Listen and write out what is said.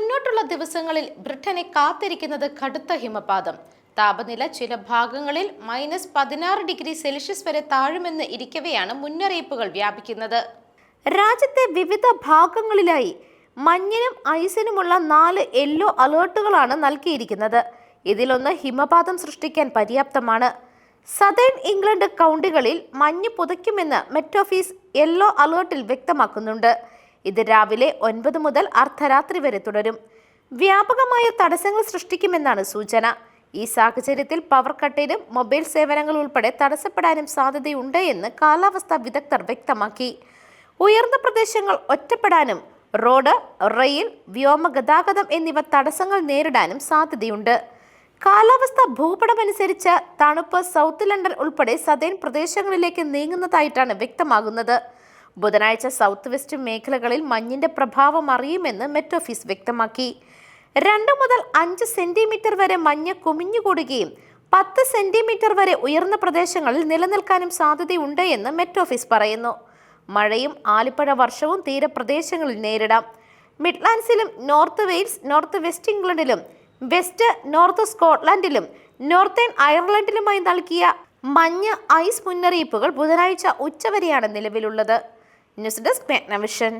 മുന്നോട്ടുള്ള ദിവസങ്ങളിൽ ബ്രിട്ടനെ കാത്തിരിക്കുന്നത് കടുത്ത ഹിമപാതം. താപനില ചില ഭാഗങ്ങളിൽ മൈനസ് പതിനാറ് ഡിഗ്രി സെൽഷ്യസ് വരെ താഴുമെന്ന് ഇരിക്കവെയാണ് മുന്നറിയിപ്പുകൾ വ്യാപിക്കുന്നത്. രാജ്യത്തെ വിവിധ ഭാഗങ്ങളിലായി മഞ്ഞിനും ഐസിനുമുള്ള നാല് യെല്ലോ അലേർട്ടുകളാണ് നൽകിയിരിക്കുന്നത്. ഇതിലൊന്ന് ഹിമപാതം സൃഷ്ടിക്കാൻ പര്യാപ്തമാണ്. സതേൺ ഇംഗ്ലണ്ട് കൗണ്ടികളിൽ മഞ്ഞ് പുതയ്ക്കുമെന്ന് മെറ്റോഫീസ് യെല്ലോ അലേർട്ടിൽ വ്യക്തമാക്കുന്നുണ്ട്. ഇത് രാവിലെ ഒൻപത് മുതൽ അർദ്ധരാത്രി വരെ തുടരും. വ്യാപകമായ തടസ്സങ്ങൾ സൃഷ്ടിക്കുമെന്നാണ് സൂചന. ഈ സാഹചര്യത്തിൽ പവർ കട്ടിനും മൊബൈൽ സേവനങ്ങൾ ഉൾപ്പെടെ തടസ്സപ്പെടാനും സാധ്യതയുണ്ട് എന്ന് കാലാവസ്ഥാ വിദഗ്ധർ വ്യക്തമാക്കി. ഉയർന്ന പ്രദേശങ്ങൾ ഒറ്റപ്പെടാനും റോഡ് റെയിൽ വ്യോമ ഗതാഗതം എന്നിവ തടസ്സങ്ങൾ നേരിടാനും സാധ്യതയുണ്ട്. കാലാവസ്ഥ ഭൂപടമനുസരിച്ച് തണുപ്പ് സൗത്ത് ലണ്ടൻ ഉൾപ്പെടെ സതേൺ പ്രദേശങ്ങളിലേക്ക് നീങ്ങുന്നതായിട്ടാണ് വ്യക്തമാകുന്നത്. ബുധനാഴ്ച സൗത്ത് വെസ്റ്റ് മേഖലകളിൽ മഞ്ഞിന്റെ പ്രഭാവം അറിയുമെന്ന് മെറ്റോഫീസ് വ്യക്തമാക്കി. രണ്ട് മുതൽ അഞ്ച് സെന്റിമീറ്റർ വരെ മഞ്ഞ് കുമിഞ്ഞുകൂടുകയും പത്ത് സെന്റിമീറ്റർ വരെ ഉയർന്ന പ്രദേശങ്ങളിൽ നിലനിൽക്കാനും സാധ്യതയുണ്ട് എന്ന് മെറ്റോഫീസ് പറയുന്നു. മഴയും ആലിപ്പഴ വർഷവും തീരപ്രദേശങ്ങളിൽ നേരിടാം. മിഡ്ലാൻഡ്സിലും നോർത്ത് വെയിൽസ് നോർത്ത് വെസ്റ്റ് ഇംഗ്ലണ്ടിലും വെസ്റ്റ് നോർത്ത് സ്കോട്ട്ലൻഡിലും നോർത്തേൺ അയർലൻഡിലുമായി നൽകിയ മഞ്ഞ് ഐസ് മുന്നറിയിപ്പുകൾ ബുധനാഴ്ച ഉച്ചവരെയാണ് നിലവിലുള്ളത്. News desk മെഗ്നവിഷൻ